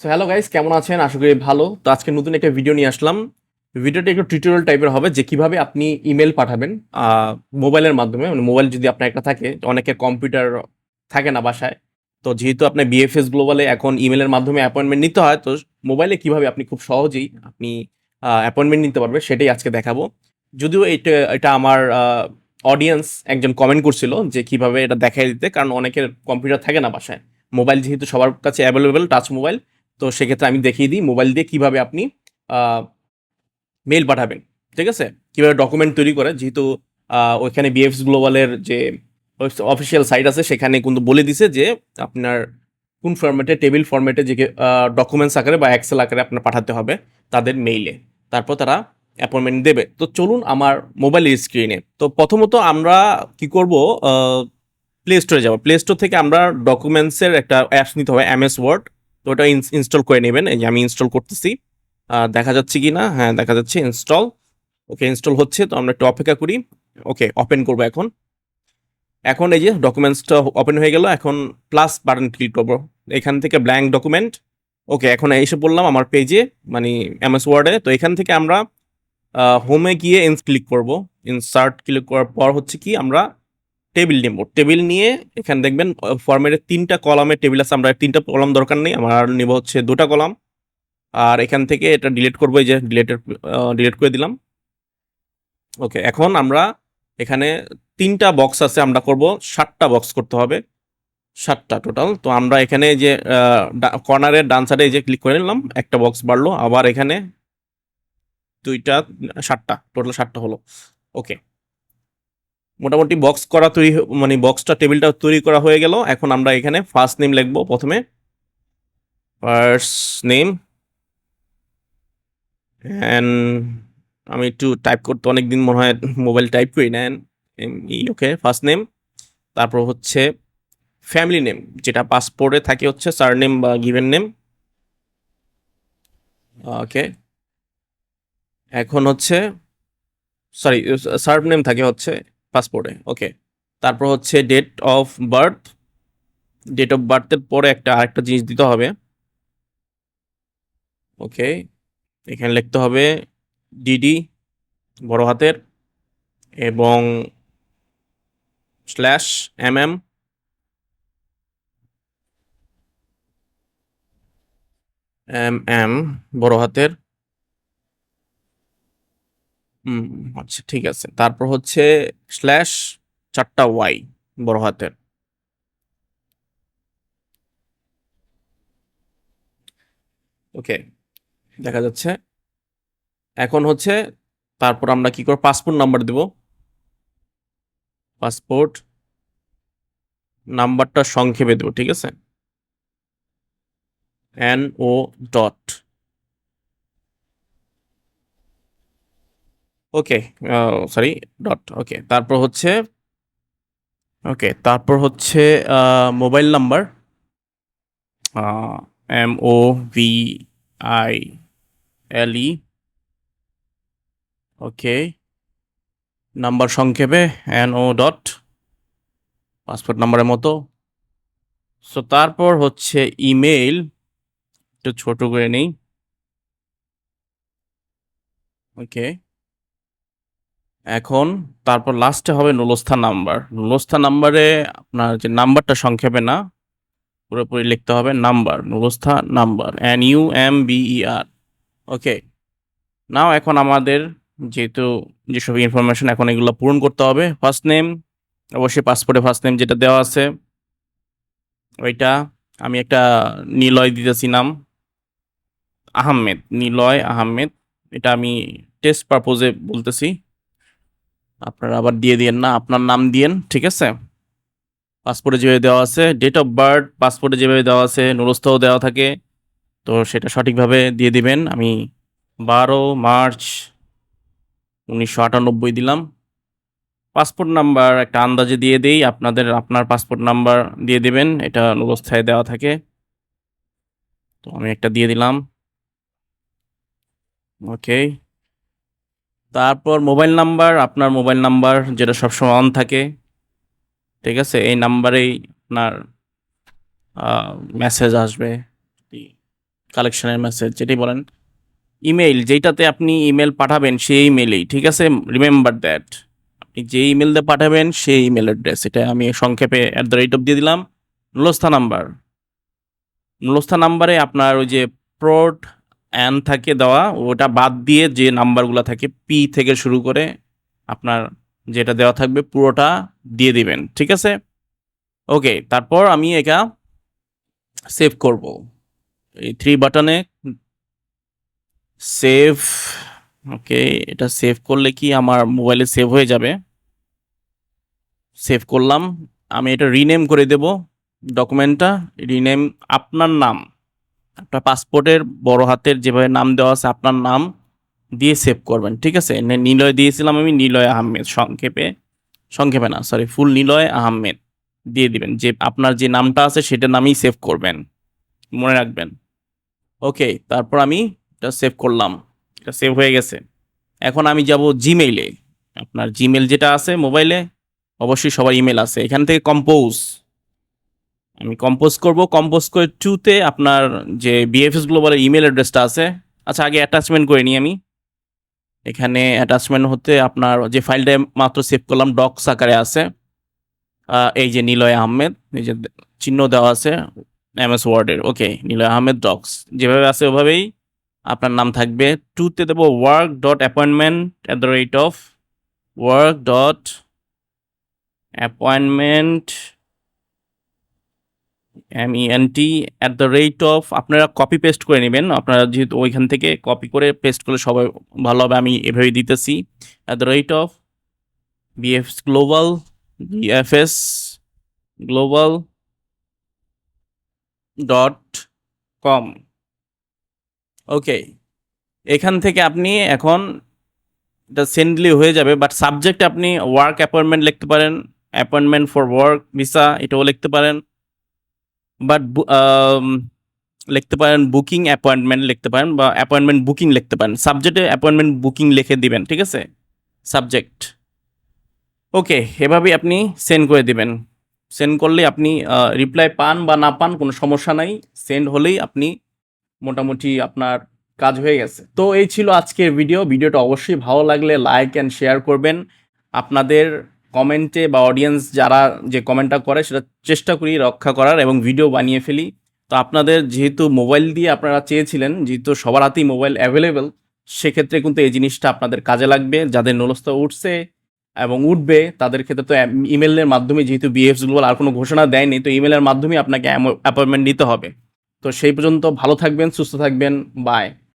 So hello guys কেমন আছেন? আশা করি ভালো। তো আজকে নতুন একটা ভিডিও নিয়ে আসলাম। ভিডিওটা একটু টিউটোরিয়াল টাইপের হবে যে কীভাবে আপনি ইমেল পাঠাবেন মোবাইলের মাধ্যমে। মানে মোবাইল যদি আপনার একটা থাকে অনেকের কম্পিউটার থাকে না বাসায়। তো যেহেতু আপনার বিএফএস গ্লোবালে এখন ইমেলের মাধ্যমে অ্যাপয়েন্টমেন্ট নিতে হয়, তো মোবাইলে কীভাবে আপনি খুব সহজেই আপনি অ্যাপয়েন্টমেন্ট নিতে পারবেন, সেটাই আজকে দেখাবো। যদিও এটা এটা আমার অডিয়েন্স একজন কমেন্ট করছিল যে কীভাবে এটা দেখাই দিতে, কারণ অনেকের কম্পিউটার থাকে না বাসায়। মোবাইল যেহেতু সবার কাছে অ্যাভেলেবেল টাচ মোবাইল তো সেক্ষেত্রে আমি দেখিয়ে দিই মোবাইল দিয়ে কীভাবে আপনি মেল পাঠাবেন, ঠিক আছে? কীভাবে ডকুমেন্ট তৈরি করে, যেহেতু ওইখানে বিএফএস গ্লোবালের যে অফিসিয়াল সাইট আছে, সেখানে কিন্তু বলে দিছে যে আপনার কোন ফরম্যাটে টেবিল ফরম্যাটে যে ডকুমেন্টস আকারে বা এক্সেল আকারে আপনার পাঠাতে হবে তাদের মেইলে তারপর তারা অ্যাপয়েন্টমেন্ট দেবে। তো চলুন আমার মোবাইলের স্ক্রিনে তো প্রথমত আমরা কি করব প্লে স্টোরে যাব। প্লে স্টোর থেকে আমরা ডকুমেন্টসের একটা অ্যাপস নিতে হবে এমএস ওয়ার্ড তো ওটা ইনস্টল করে নেবেন। এই যে আমি ইনস্টল করতেছি। দেখা যাচ্ছে কি না? হ্যাঁ দেখা যাচ্ছে ইনস্টল ওকে ইনস্টল হচ্ছে, তো আমরা একটু অপেক্ষা করি। ওকে ওপেন করব এখন। এখন এই যে ডকুমেন্টসটা ওপেন হয়ে গেল। এখন প্লাস বাটন ক্লিক করব। এখান থেকে ব্ল্যাঙ্ক ডকুমেন্ট ওকে এখন এসে বললাম আমার পেজে মানে এমএস ওয়ার্ডে তো এখান থেকে আমরা হোমে গিয়ে ইন্স ক্লিক করব। ইনসার্ট ক্লিক করার পর হচ্ছে কি আমরা টেবিল নেব। টেবিল নিয়ে এখানে দেখবেন ফর্মেটের তিনটা কলামের টেবিল আছে, আমরা তিনটা কলাম দরকার নেই, আমার নেব হচ্ছে দুটা কলাম আর এখান থেকে এটা ডিলিট করব, এই যে ডিলেটের ডিলিট করে দিলাম। ওকে এখন আমরা এখানে তিনটা বক্স আছে, আমরা করব ষাটটা বক্স করতে হবে। ষাটটা টোটাল তো আমরা এখানে যে কর্নারের ডান সাইডে যে ক্লিক করে নিলাম, একটা বক্স বাড়লো, আবার এখানে দুইটা ষাটটা টোটাল ষাটটা হলো। ওকে মোটামুটি বক্স করা তৈরি মানে বক্সটা টেবিলটা তৈরি করা হয়ে গেল। এখন আমরা এখানে ফার্স্ট নেম লিখব প্রথমে। ফার্স্ট নেম অ্যান্ড আমি একটু টাইপ করতে অনেক দিন মনে হয় মোবাইল টাইপ করি না। ওকে ফার্স্ট নেম তারপর হচ্ছে ফ্যামিলি নেম যেটা পাসপোর্টে থাকে হচ্ছে সার নেম বা গিভেন নেম ওকে এখন হচ্ছে সরি সার্ভ নেম থাকে হচ্ছে পাসপোর্টে ওকে তারপর হচ্ছে date of birth date of বার্থের পরে একটা আরেকটা জিনিস দিতে হবে। ওকে এখানে লিখতে হবে ডিডি বড় হাতের, এবং slash M M M M বড় হাতের হুম আচ্ছা ঠিক আছে। তারপর হচ্ছে স্ল্যাশ চারটা ওয়াই বড় হাতের। ওকে, দেখা যাচ্ছে। এখন হচ্ছে তারপর আমরা কি করব? পাসপোর্ট নাম্বার দেব। পাসপোর্ট নাম্বারটা সংক্ষেপে দেবো, ঠিক আছে? N O dot okay sorry dot okay তারপর হচ্ছে ওকে তারপর হচ্ছে mobile number M O V I L E okay number সংক্ষেপে এন ও ডট পাসপোর্ট নাম্বারের মতো. সো তারপর হচ্ছে ইমেল একটু ছোট করে নেই ওকে এখন তারপর লাস্টে হবে নুলস্থা নাম্বার। নুলস্থা নাম্বারে আপনার যে নাম্বারটা সংক্ষেপে না, পুরোপুরি লিখতে হবে number, নুলস্থা number N U M B E R okay now আমাদের যেহেতু যেসব ইনফরমেশন এখন এগুলো পূরণ করতে হবে ফার্স্ট নেম অবশ্যই পাসপোর্টে ফার্স্ট নেম যেটা দেওয়া আছে, ওইটা আমি একটা নিলয় দিতেছি নাম, আহমেদ, নিলয় আহমেদ, এটা আমি টেস্ট পারপোজে বলতেছি। আপনারা আবার দিয়ে দিয়েন না, আপনার নাম দিয়েন, ঠিক আছে? পাসপোর্টে যেভাবে দেওয়া আছে ডেট অফ বার্থ পাসপোর্টে যেভাবে দেওয়া আছে নুরস্থও দেওয়া থাকে, তো সেটা সঠিকভাবে দিয়ে দিবেন। আমি বারো মার্চ উনিশশো আটানব্বই দিলাম। পাসপোর্ট নাম্বার একটা আন্দাজে দিয়ে দিই, আপনাদের আপনার পাসপোর্ট নাম্বার দিয়ে দিবেন, এটা নুরস্থায় দেওয়া থাকে। তো আমি একটা দিয়ে দিলাম। ওকে। তারপর মোবাইল নাম্বার, আপনার মোবাইল নাম্বার যেটা সবসময় অন থাকে, ঠিক আছে? এই নাম্বারেই আপনার মেসেজ আসবে কালেকশনের মেসেজ যেটাই বলেন। ইমেইল যেটাতে আপনি ইমেল পাঠাবেন সেই ইমেলেই ঠিক আছে? রিমেম্বার দ্যাট আপনি যে ইমেল দিয়ে পাঠাবেন সেই ইমেল অ্যাড্রেস এটা আমি সংক্ষেপে অ্যাট দ্য রেট অফ দিয়ে দিলাম। নুলস্থা নাম্বার। নুলস্থা নাম্বারে আপনার ওই যে প্রোড অ্যান থাকে দেওয়া, ওটা বাদ দিয়ে যে নাম্বারগুলো থাকে পি থেকে শুরু করে আপনার যেটা দেওয়া থাকবে পুরোটা দিয়ে দিবেন, ঠিক আছে? ওকে, তারপর আমি এটা সেভ করব। এই থ্রি বাটনে সেভ ওকে, এটা সেভ করলে কি আমার মোবাইলে সেভ হয়ে যাবে? সেভ করলাম, আমি এটা রিনেম করে দেব ডকুমেন্টটা রিনেম আপনার নাম। আপনার পাসপোর্টের বড় হাতের যেভাবে নাম দেওয়া আছে, আপনার নাম দিয়ে সেভ করবেন, ঠিক আছে? নিলয় দিয়েছিলাম আমি, নিলয় আহমেদ, সংক্ষেপে সংক্ষেপে না সরি ফুল নিলয় আহমেদ দিয়ে দিবেন। যে আপনার যে নামটা আছে সেটা নামেই সেভ করবেন, মনে রাখবেন। ওকে তারপর আমি এটা সেভ করলাম, এটা সেভ হয়ে গেছে। এখন আমি যাব জিমেইলে আপনার জিমেল যেটা আছে মোবাইলে অবশ্যই সবার ইমেল আছে। এখান থেকে কম্পোজ আমি কম্পোজ করব। কম্পোজ করে টুতে আপনার যে বিএফএস গ্লোবালের ইমেল অ্যাড্রেসটা আছে। আচ্ছা আগে অ্যাটাচমেন্ট করে নিই আমি। এখানে অ্যাটাচমেন্ট হতে আপনার যে ফাইলটা মাত্র সেভ করলাম ডক্স আকারে আছে। এই যে নিলয় আহমেদ, এই যে চিহ্ন দেওয়া আছে এমএস ওয়ার্ডের ওকে নিলয় আহমেদ ডক্স যেভাবে আছে ওভাবেই আপনার নাম থাকবে। টুতে দেবো work dot appointment at the rate of work dot appointment M T at the rate of আপনারা কপি পেস্ট করে নেবেন। আপনারা যেহেতু ওইখান থেকে কপি করে পেস্ট করলে সবাই ভালো হবে, আমি এভাবেই দিতেছি। At the rate of BF global BFS global dot com okay এখান থেকে আপনি এখন এটা সেন্ডলি হয়ে যাবে বাট সাবজেক্ট আপনি ওয়ার্ক অ্যাপয়েন্টমেন্ট লিখতে পারেন। অ্যাপয়েন্টমেন্ট ফর ওয়ার্ক ভিসা এটাও লিখতে পারেন। বাট লিখতে পারেন বুকিং অ্যাপয়েন্টমেন্ট লিখতে পারেন বা অ্যাপয়েন্টমেন্ট বুকিং লিখতে পারেন। সাবজেক্টে অ্যাপয়েন্টমেন্ট বুকিং লিখে দিবেন, ঠিক আছে? সাবজেক্ট ওকে এভাবেই আপনি সেন্ড করে দিবেন। সেন্ড করলে আপনি রিপ্লাই পান বা না পান, কোনো সমস্যা নাই। সেন্ড হলেই আপনি মোটামুটি আপনার কাজ হয়ে গেছে। তো এই ছিল আজকের ভিডিও ভিডিওটা অবশ্যই ভালো লাগলে লাইক অ্যান্ড শেয়ার করবেন। আপনাদের কমেন্টে বা অডিয়েন্স যারা যে কমেন্টটা করে, সেটা চেষ্টা করি রক্ষা করার এবং ভিডিও বানিয়ে ফেলি। তো আপনাদের যেহেতু মোবাইল দিয়ে আপনারা চেয়েছিলেন, যেহেতু সবার হাতেই মোবাইল অ্যাভেলেবেল সেক্ষেত্রে কিন্তু এই জিনিসটা আপনাদের কাজে লাগবে। যাদের নলস্ত উঠছে এবং উঠবে, তাদের ক্ষেত্রে তো ইমেলের মাধ্যমে যেহেতু বিএফস গ্লোবাল আর কোনো ঘোষণা দেয়নি, তো ইমেলের মাধ্যমে আপনাকে অ্যাপয়েন্টমেন্ট নিতে হবে। তো সেই পর্যন্ত ভালো থাকবেন, সুস্থ থাকবেন বাই